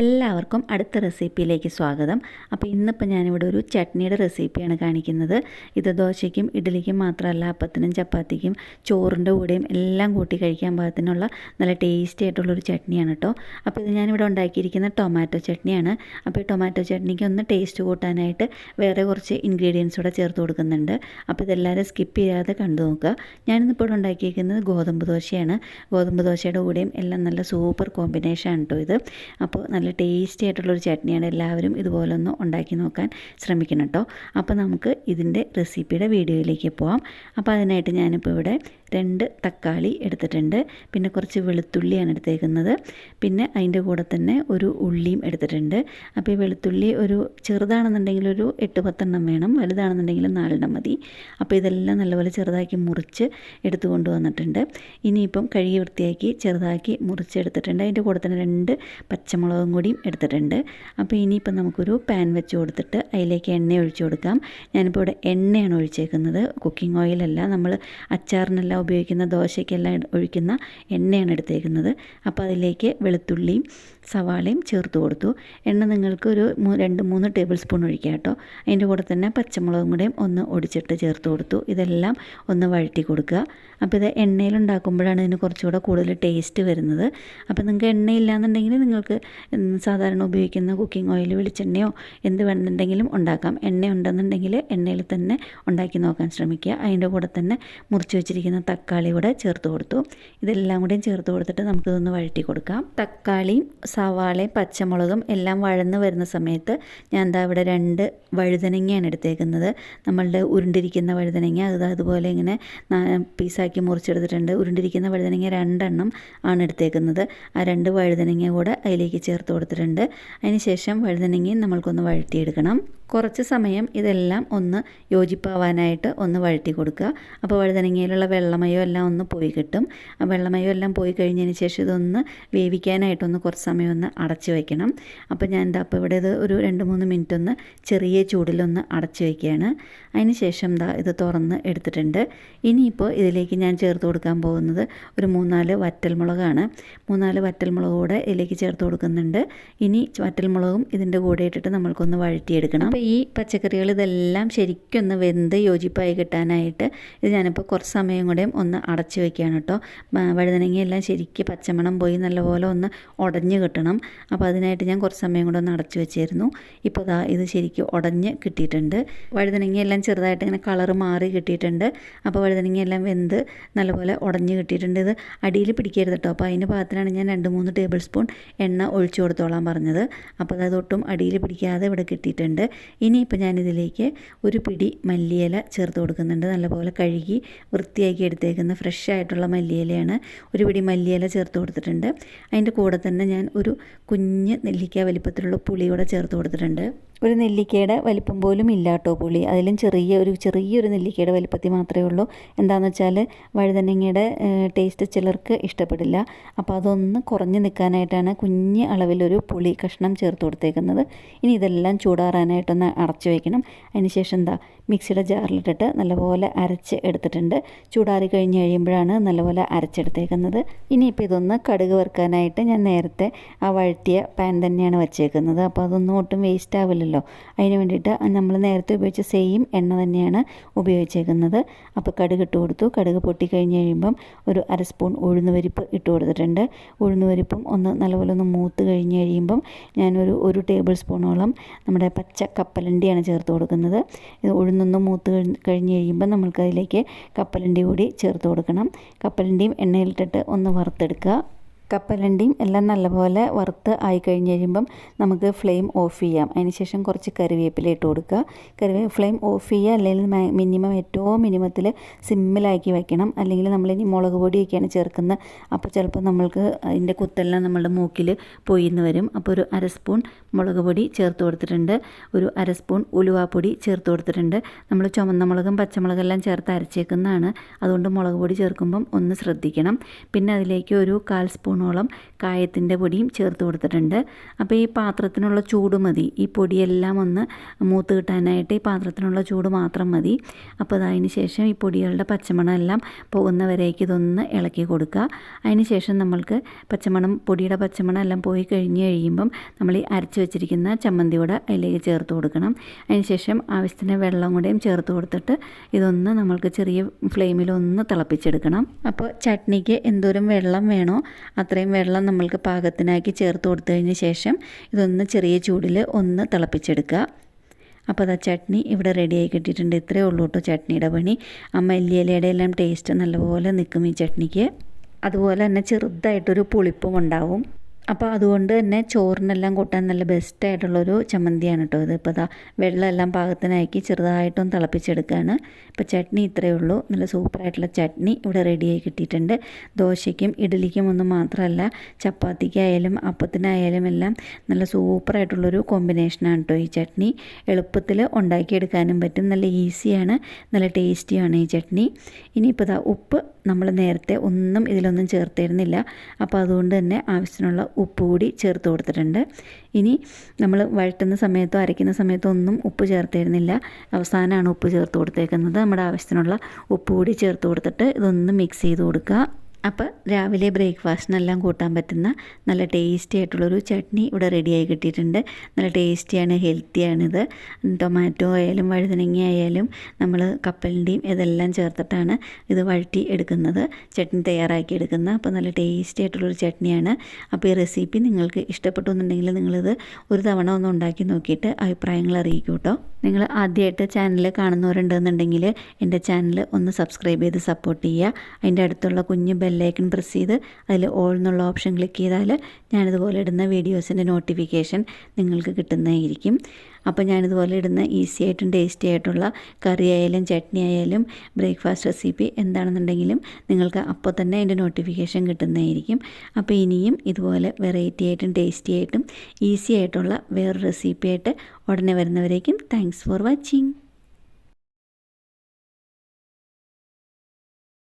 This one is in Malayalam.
എല്ലാവർക്കും അടുത്ത റെസിപ്പിയിലേക്ക് സ്വാഗതം. അപ്പോൾ ഇന്നിപ്പോൾ ഞാനിവിടെ ഒരു ചട്നിയുടെ റെസിപ്പിയാണ് കാണിക്കുന്നത്. ഇത് ദോശയ്ക്കും ഇഡ്ഡലിക്കും മാത്രമല്ല അപ്പത്തിനും ചപ്പാത്തിക്കും ചോറിന്റെ കൂടെയും എല്ലാം കൂട്ടി കഴിക്കാൻ പാകത്തിനുള്ള നല്ല ടേസ്റ്റി ആയിട്ടുള്ളൊരു ചട്നിയാണ് കേട്ടോ അപ്പോൾ ഇത് ഞാനിവിടെ ഉണ്ടാക്കിയിരിക്കുന്ന ടൊമാറ്റോ ചട്നിയാണ്. അപ്പോൾ ഈ ടൊമാറ്റോ ചട്നിക്ക് ഒന്ന് ടേസ്റ്റ് കൂട്ടാനായിട്ട് വേറെ കുറച്ച് ഇൻഗ്രീഡിയൻസ് കൂടെ ചേർത്ത് കൊടുക്കുന്നുണ്ട്. അപ്പോൾ ഇതെല്ലാവരും സ്കിപ്പ് ചെയ്യാതെ കണ്ടു നോക്കുക. ഞാനിന്നിപ്പോൾ ഇവിടെ ഉണ്ടാക്കിയിരിക്കുന്നത് ഗോതമ്പ് ദോശയാണ്. ഗോതമ്പ് ദോശയുടെ കൂടെയും എല്ലാം നല്ല സൂപ്പർ കോമ്പിനേഷൻ ആണ് കേട്ടോ ഇത്. അപ്പോൾ നല്ല ടേസ്റ്റി ആയിട്ടുള്ളൊരു ചട്നിയാണ് എല്ലാവരും ഇതുപോലെ ഒന്ന് ഉണ്ടാക്കി നോക്കാൻ ശ്രമിക്കണം കേട്ടോ അപ്പോൾ നമുക്ക് ഇതിന്റെ റെസിപ്പിയുടെ വീഡിയോയിലേക്ക് പോവാം. അപ്പോൾ അതിനായിട്ട് ഞാനിപ്പോൾ ഇവിടെ രണ്ട് തക്കാളി എടുത്തിട്ടുണ്ട്. പിന്നെ കുറച്ച് വെളുത്തുള്ളിയാണ് എടുത്തേക്കുന്നത്. പിന്നെ അതിന്റെ കൂടെ തന്നെ ഒരു ഉള്ളിയും എടുത്തിട്ടുണ്ട്. അപ്പോൾ ഈ വെളുത്തുള്ളി ഒരു ചെറുതാണെന്നുണ്ടെങ്കിൽ ഒരു എട്ട് പത്തെണ്ണം വേണം. വലുതാണെന്നുണ്ടെങ്കിൽ നാലെണ്ണം മതി. അപ്പോൾ ഇതെല്ലാം നല്ലപോലെ ചെറുതാക്കി മുറിച്ച് എടുത്തു കൊണ്ടുവന്നിട്ടുണ്ട് ഇനിയിപ്പം കഴുകി വൃത്തിയാക്കി ചെറുതാക്കി മുറിച്ചെടുത്തിട്ടുണ്ട്. അതിന്റെ കൂടെ തന്നെ രണ്ട് പച്ചമുളകും കൂടിയും എടുത്തിട്ടുണ്ട്. അപ്പോൾ ഇനിയിപ്പം നമുക്കൊരു പാൻ വെച്ച് കൊടുത്തിട്ട് അതിലേക്ക് എണ്ണ ഒഴിച്ചു കൊടുക്കാം. ഞാനിപ്പോൾ ഇവിടെ എണ്ണയാണ് ഒഴിച്ചേക്കുന്നത്. കുക്കിംഗ് ഓയിലല്ല. നമ്മൾ അച്ചാറിനെല്ലാം ഉപയോഗിക്കുന്ന ദോശയ്ക്കെല്ലാം ഒഴിക്കുന്ന എണ്ണയാണ് എടുത്തേക്കുന്നത്. അപ്പോൾ അതിലേക്ക് വെളുത്തുള്ളിയും സവാളയും ചേർത്ത് കൊടുത്തു. എണ്ണ നിങ്ങൾക്ക് ഒരു രണ്ട് മൂന്ന് ടേബിൾ സ്പൂൺ ഒഴിക്കുക കേട്ടോ. അതിന്റെ കൂടെ തന്നെ പച്ചമുളകും കൂടെയും ഒന്ന് ഒടിച്ചിട്ട് ചേർത്ത് കൊടുത്തു. ഇതെല്ലാം ഒന്ന് വഴറ്റി കൊടുക്കുക. അപ്പോൾ ഇത് എണ്ണയിലുണ്ടാക്കുമ്പോഴാണ് ഇതിന് കുറച്ചുകൂടെ കൂടുതൽ ടേസ്റ്റ് വരുന്നത്. അപ്പോൾ നിങ്ങൾക്ക് എണ്ണയില്ലാന്നുണ്ടെങ്കിൽ നിങ്ങൾക്ക് സാധാരണ ഉപയോഗിക്കുന്ന കുക്കിംഗ് ഓയിൽ വെളിച്ചെണ്ണയോ എന്ത് വേണമെന്നുണ്ടെങ്കിലും ഉണ്ടാക്കാം. എണ്ണ ഉണ്ടെന്നുണ്ടെങ്കിൽ എണ്ണയിൽ തന്നെ ഉണ്ടാക്കി നോക്കാൻ ശ്രമിക്കുക. അതിന്റെ കൂടെ തന്നെ മുറിച്ച് വെച്ചിരിക്കുന്ന തക്കാളി കൂടെ ചേർത്ത് കൊടുത്തു. ഇതെല്ലാം കൂടെയും ചേർത്ത് കൊടുത്തിട്ട് നമുക്കിതൊന്ന് വഴറ്റി കൊടുക്കാം. തക്കാളിയും സവാളയും പച്ചമുളകും എല്ലാം വഴന്ന് വരുന്ന സമയത്ത് ഞാൻ എന്താ ഇവിടെ രണ്ട് വഴുതനങ്ങയാണ് എടുത്തേക്കുന്നത്. നമ്മളുടെ ഉരുണ്ടിരിക്കുന്ന വഴുതനങ്ങ അത് അതുപോലെ ഇങ്ങനെ പീസാക്കി മുറിച്ചെടുത്തിട്ടുണ്ട്. ഉരുണ്ടിരിക്കുന്ന വഴുതനങ്ങ രണ്ടെണ്ണം ആണ് എടുത്തേക്കുന്നത്. ആ രണ്ട് വഴുതനങ്ങ കൂടെ അതിലേക്ക് ചേർത്ത് കൊടുത്തിട്ടുണ്ട്. അതിന് ശേഷം വഴുതനങ്ങയും നമ്മൾക്കൊന്ന് വഴറ്റിയെടുക്കണം. കുറച്ച് സമയം ഇതെല്ലാം ഒന്ന് യോജിപ്പാവാനായിട്ട് ഒന്ന് വഴറ്റി കൊടുക്കുക. അപ്പോൾ വഴുതനങ്ങയിലുള്ള വെള്ളമയോ എല്ലാം ഒന്ന് പോയി കിട്ടും. ആ വെള്ളമയോ എല്ലാം പോയി കഴിഞ്ഞതിന് ശേഷം ഇതൊന്ന് വേവിക്കാനായിട്ടൊന്ന് കുറച്ച് സമയം ഒന്ന് അടച്ച് വയ്ക്കണം. അപ്പോൾ ഞാൻ എന്താ അപ്പോൾ ഇവിടെ ഇത് ഒരു രണ്ട് മൂന്ന് മിനിറ്റ് ഒന്ന് ചെറിയ ചൂടിലൊന്ന് അടച്ച് വയ്ക്കുകയാണ്. അതിന് ശേഷം ദാ ഇത് തുറന്ന് എടുത്തിട്ടുണ്ട്. ഇനിയിപ്പോൾ ഇതിലേക്ക് ഞാൻ ചേർത്ത് കൊടുക്കാൻ പോകുന്നത് ഒരു മൂന്നാൽ വറ്റൽമുളകാണ്. മൂന്നാൽ വറ്റൽമുളക് കൂടെ ഇതിലേക്ക് ചേർത്ത് കൊടുക്കുന്നുണ്ട്. ഇനി വറ്റൽമുളകും ഇതിന്റെ കൂടെ ഇട്ടിട്ട് നമ്മൾക്കൊന്ന് വഴറ്റിയെടുക്കണം. അപ്പോൾ ഈ പച്ചക്കറികൾ ഇതെല്ലാം ശരിക്കൊന്ന് വെന്ത് യോജിപ്പായി കിട്ടാനായിട്ട് ഇത് ഞാനിപ്പോൾ കുറച്ച് സമയം കൂടെ ഒന്ന് അടച്ച് വെക്കുകയാണ് കേട്ടോ. വഴുതനങ്ങയെല്ലാം ശരിക്ക് പച്ചമണം പോയി നല്ലപോലെ ഒന്ന് ഉടഞ്ഞ് കിട്ടണം. അപ്പോൾ അതിനായിട്ട് ഞാൻ കുറച്ച് സമയം കൂടെ ഒന്ന് അടച്ച് വെച്ചിരുന്നു. ഇപ്പോൾ ദാ ഇത് ശരിക്കും ഉടഞ്ഞ് കിട്ടിയിട്ടുണ്ട്. വഴുതനങ്ങയെല്ലാം ചെറുതായിട്ട് ഇങ്ങനെ കളറ് മാറി കിട്ടിയിട്ടുണ്ട്. അപ്പോൾ വഴുതനങ്ങയെല്ലാം വെന്ത് നല്ലപോലെ ഉടഞ്ഞ് കിട്ടിയിട്ടുണ്ട്. ഇത് അടിയിൽ പിടിക്കരുത് കേട്ടോ. അപ്പോൾ അതിന്റെ ഭാഗത്തിനാണ് ഞാൻ രണ്ട് മൂന്ന് ടേബിൾ സ്പൂൺ എണ്ണ ഒഴിച്ചു കൊടുത്തോളാൻ പറഞ്ഞത്. അപ്പോൾ അത് ഒട്ടും അടിയിൽ പിടിക്കാതെ ഇവിടെ കിട്ടിയിട്ടുണ്ട്. ഇനിയിപ്പോൾ ഞാനിതിലേക്ക് ഒരു പിടി മല്ലിയില ചേർത്ത് കൊടുക്കുന്നുണ്ട്. നല്ലപോലെ കഴുകി വൃത്തിയാക്കി എടുത്തേക്കുന്ന ഫ്രഷ് ആയിട്ടുള്ള മല്ലിയിലയാണ് ഒരു പിടി മല്ലിയില ചേർത്ത് കൊടുത്തിട്ടുണ്ട്. അതിന്റെ കൂടെ തന്നെ ഞാൻ ഒരു കുഞ്ഞ് നെല്ലിക്ക വലിപ്പത്തിലുള്ള പുളി കൂടെ ചേർത്ത് കൊടുത്തിട്ടുണ്ട്. ഒരു നെല്ലിക്കയുടെ വലിപ്പം പോലും ഇല്ല കേട്ടോ പുളി. അതിലും ചെറിയ ഒരു ചെറിയൊരു നെല്ലിക്കയുടെ വലിപ്പത്തിൽ മാത്രമേ ഉള്ളൂ. എന്താണെന്ന് വെച്ചാൽ വഴുതനങ്ങയുടെ ടേസ്റ്റ് ചിലർക്ക് ഇഷ്ടപ്പെടില്ല. അപ്പോൾ അതൊന്ന് കുറഞ്ഞ് നിൽക്കാനായിട്ടാണ് കുഞ്ഞ് അളവിലൊരു പുളി കഷ്ണം ചേർത്ത് കൊടുത്തേക്കുന്നത്. ഇനി ഇതെല്ലാം ചൂടാറാനായിട്ടൊന്ന് അടച്ചു വയ്ക്കണം. അതിന് ശേഷം എന്താ മിക്സിയുടെ ജാറിലിട്ടിട്ട് നല്ലപോലെ അരച്ച് എടുത്തിട്ടുണ്ട്. ചൂടാറി കഴിഞ്ഞ് കഴിയുമ്പോഴാണ് നല്ലപോലെ അരച്ചെടുത്തേക്കുന്നത്. ഇനിയിപ്പോൾ ഇതൊന്ന് കടുക് വറുക്കാനായിട്ട് ഞാൻ നേരത്തെ ആ വഴറ്റിയ പാൻ തന്നെയാണ് വെച്ചേക്കുന്നത്. അപ്പോൾ അതൊന്നും ഒട്ടും വേസ്റ്റ് ആവില്ലല്ലോ. അതിന് വേണ്ടിയിട്ട് നമ്മൾ നേരത്തെ ഉപയോഗിച്ച സെയിം എണ്ണ തന്നെയാണ് ഉപയോഗിച്ചേക്കുന്നത്. അപ്പോൾ കടുക് ഇട്ട് കൊടുത്തു. കടുക് പൊട്ടി കഴിഞ്ഞ് കഴിയുമ്പം ഒരു അര സ്പൂൺ ഉഴുന്നുപരിപ്പ് ഇട്ട് കൊടുത്തിട്ടുണ്ട്. ഉഴുന്നുപരിപ്പും ഒന്ന് നല്ലപോലെ ഒന്ന് മൂത്ത് കഴിഞ്ഞ് കഴിയുമ്പം ഞാനൊരു ഒരു ടേബിൾ സ്പൂണോളം നമ്മുടെ പച്ച കപ്പലണ്ടിയാണ് ചേർത്ത് കൊടുക്കുന്നത്. ഇത് ഉഴുന്നൊന്ന് മൂത്ത് കഴിഞ്ഞ് കഴിയുമ്പോൾ നമ്മൾക്ക് അതിലേക്ക് കപ്പലണ്ടി കൂടി ചേർത്ത് കൊടുക്കണം. കപ്പലണ്ടിയും എണ്ണയിലിട്ടിട്ട് ഒന്ന് വറുത്തെടുക്കുക. കപ്പലണ്ടിയും എല്ലാം നല്ലപോലെ വറുത്ത് ആയി കഴിഞ്ഞ് കഴിയുമ്പം നമുക്ക് ഫ്ലെയിം ഓഫ് ചെയ്യാം. അതിനുശേഷം കുറച്ച് കറിവേപ്പില ഇട്ട് കൊടുക്കുക. കറിവേ ഫ്ലെയിം ഓഫ് ചെയ്യുക. അല്ലെങ്കിൽ മിനിമം ഏറ്റവും മിനിമത്തിൽ സിമ്മിലാക്കി വെക്കണം. അല്ലെങ്കിൽ നമ്മളിനി മുളക് പൊടിയൊക്കെയാണ് ചേർക്കുന്നത് അപ്പോൾ ചിലപ്പോൾ നമ്മൾക്ക് അതിന്റെ കുത്തെല്ലാം നമ്മളുടെ മൂക്കിൽ പൊയ്യുന്നു വരും. അപ്പോൾ ഒരു അര സ്പൂൺ മുളക് പൊടി ചേർത്ത് കൊടുത്തിട്ടുണ്ട്. ഒരു അര സ്പൂൺ ഉലുവാപ്പൊടി ചേർത്ത് കൊടുത്തിട്ടുണ്ട്. നമ്മൾ ചുമന്ന മുളകും പച്ചമുളകും എല്ലാം ചേർത്ത് അരച്ചേക്കുന്നതാണ്. അതുകൊണ്ട് മുളക് പൊടി ചേർക്കുമ്പം ഒന്ന് ശ്രദ്ധിക്കണം. പിന്നെ അതിലേക്ക് ഒരു കാൽ സ്പൂൺ സ്പൂണോളം കായത്തിന്റെ പൊടിയും ചേർത്ത് കൊടുത്തിട്ടുണ്ട്. അപ്പോൾ ഈ പാത്രത്തിനുള്ള ചൂട് മതി. ഈ പൊടിയെല്ലാം ഒന്ന് മൂത്ത് കിട്ടാനായിട്ട് ഈ പാത്രത്തിനുള്ള ചൂട് മാത്രം മതി. അപ്പോൾ അതിന് ശേഷം ഈ പൊടികളുടെ പച്ചമണം എല്ലാം പോകുന്നവരേക്ക് ഇതൊന്ന് ഇളക്കി കൊടുക്കുക. അതിന് ശേഷം നമ്മൾക്ക് പച്ചമണം പൊടിയുടെ പച്ചമണം എല്ലാം പോയി കഴിഞ്ഞ് കഴിയുമ്പം നമ്മൾ ഈ അരച്ച് വെച്ചിരിക്കുന്ന ചമ്മന്തി കൂടെ അതിലേക്ക് ചേർത്ത് കൊടുക്കണം. അതിന് ശേഷം ആവശ്യത്തിന് വെള്ളം കൂടെയും ചേർത്ത് കൊടുത്തിട്ട് ഇതൊന്ന് നമ്മൾക്ക് ചെറിയ ഫ്ലെയിമിലൊന്ന് തിളപ്പിച്ചെടുക്കണം. അപ്പോൾ ചട്നിക്ക് എന്തോരം വെള്ളം വേണോ അത്രയും വെള്ളം നമ്മൾക്ക് പാകത്തിനാക്കി ചേർത്ത് കൊടുത്തതിന് ശേഷം ഇതൊന്ന് ചെറിയ ചൂടിൽ ഒന്ന് തിളപ്പിച്ചെടുക്കുക. അപ്പോൾ അതാ ചട്നി ഇവിടെ റെഡിയായി കിട്ടിയിട്ടുണ്ട്. ഇത്രയേ ഉള്ളൂ കേട്ടോ ചട്നിയുടെ പണി. ആ മല്ലിയിലയുടെ എല്ലാം ടേസ്റ്റ് നല്ലപോലെ നിൽക്കും ഈ ചട്നിക്ക്. അതുപോലെ തന്നെ ചെറുതായിട്ടൊരു പുളിപ്പും ഉണ്ടാവും. അപ്പോൾ അതുകൊണ്ട് തന്നെ ചോറിനെല്ലാം കൂട്ടാൻ നല്ല ബെസ്റ്റ് ബെസ്റ്റായിട്ടുള്ളൊരു ചമ്മന്തിയാണ് കേട്ടോ ഇത്. ഇപ്പോൾ ഇതാ വെള്ളമെല്ലാം പാകത്തിനാക്കി ചെറുതായിട്ടൊന്ന് തിളപ്പിച്ചെടുക്കുകയാണ് ഇപ്പോൾ ചട്നി ഇത്രയേ ഉള്ളൂ. നല്ല സൂപ്പറായിട്ടുള്ള ചട്നി ഇവിടെ റെഡിയായി കിട്ടിയിട്ടുണ്ട്. ദോശയ്ക്കും ഇഡ്ഡലിക്കും ഒന്നും മാത്രമല്ല ചപ്പാത്തിക്കായാലും അപ്പത്തിനായാലും എല്ലാം നല്ല സൂപ്പറായിട്ടുള്ളൊരു കോമ്പിനേഷനാണ് കേട്ടോ ഈ ചട്നി. എളുപ്പത്തിൽ ഉണ്ടാക്കിയെടുക്കാനും പറ്റും. നല്ല ഈസിയാണ് നല്ല ടേസ്റ്റിയാണ് ഈ ചട്നി. ഇനിയിപ്പോൾ ഇതാ ഉപ്പ് നമ്മൾ നേരത്തെ ഒന്നും ഇതിലൊന്നും ചേർത്തിരുന്നില്ല. അപ്പോൾ അതുകൊണ്ട് തന്നെ ആവശ്യത്തിനുള്ള ഉപ്പ് കൂടി ചേർത്ത് കൊടുത്തിട്ടുണ്ട്. ഇനി നമ്മൾ വഴറ്റുന്ന സമയത്തോ അരയ്ക്കുന്ന സമയത്തോ ഒന്നും ഉപ്പ് ചേർത്തിരുന്നില്ല. അവസാനമാണ് ഉപ്പ് ചേർത്ത് കൊടുത്തേക്കുന്നത്. നമ്മുടെ ആവശ്യത്തിനുള്ള ഉപ്പ് കൂടി ചേർത്ത് കൊടുത്തിട്ട് ഇതൊന്ന് മിക്സ് ചെയ്ത് കൊടുക്കുക. അപ്പോൾ രാവിലെ ബ്രേക്ക്ഫാസ്റ്റിനെല്ലാം കൂട്ടാൻ പറ്റുന്ന നല്ല ടേസ്റ്റി ആയിട്ടുള്ളൊരു ചട്നി ഇവിടെ റെഡിയായി കിട്ടിയിട്ടുണ്ട്. നല്ല ടേസ്റ്റിയാണ് ഹെൽത്തിയാണിത്. ടൊമാറ്റോ ആയാലും വഴുതനങ്ങ ആയാലും നമ്മൾ കപ്പലിന്റെയും ഇതെല്ലാം ചേർത്തിട്ടാണ് ഇത് വഴറ്റി എടുക്കുന്നത് ചട്നി തയ്യാറാക്കി എടുക്കുന്നത്. അപ്പോൾ നല്ല ടേസ്റ്റി ആയിട്ടുള്ളൊരു ചട്നിയാണ്. അപ്പോൾ ഈ റെസിപ്പി നിങ്ങൾക്ക് ഇഷ്ടപ്പെട്ടു എന്നുണ്ടെങ്കിൽ നിങ്ങളിത് ഒരു തവണ ഒന്ന് ഉണ്ടാക്കി നോക്കിയിട്ട് അഭിപ്രായങ്ങൾ അറിയിക്കൂ കേട്ടോ. നിങ്ങൾ ആദ്യമായിട്ട് ചാനൽ കാണുന്നവരുണ്ടെന്നുണ്ടെങ്കിൽ എന്റെ ചാനൽ ഒന്ന് സബ്സ്ക്രൈബ് ചെയ്ത് സപ്പോർട്ട് ചെയ്യുക. അതിന്റെ അടുത്തുള്ള കുഞ്ഞ് ബെല്ലൈക്കൺ പ്രസ് ചെയ്ത് അതിൽ ഓൾ എന്നുള്ള ഓപ്ഷൻ ക്ലിക്ക് ചെയ്താൽ ഞാനിതുപോലെ ഇടുന്ന വീഡിയോസിന്റെ നോട്ടിഫിക്കേഷൻ നിങ്ങൾക്ക് കിട്ടുന്നതായിരിക്കും. അപ്പോൾ ഞാനിതുപോലെ ഇടുന്ന ഈസി ആയിട്ടും ടേസ്റ്റി ആയിട്ടുള്ള കറി ആയാലും ചട്നി ആയാലും ബ്രേക്ക്ഫാസ്റ്റ് റെസിപ്പി എന്താണെന്നുണ്ടെങ്കിലും നിങ്ങൾക്ക് അപ്പോൾ തന്നെ അതിന്റെ നോട്ടിഫിക്കേഷൻ കിട്ടുന്നതായിരിക്കും. അപ്പോൾ ഇനിയും ഇതുപോലെ വെറൈറ്റി ആയിട്ടും ടേസ്റ്റി ആയിട്ടും ഈസി ആയിട്ടുള്ള വേറൊരു റെസിപ്പി ആയിട്ട് ഉടനെ വരുന്നവരേക്കും താങ്ക്സ് ഫോർ വാച്ചിങ്.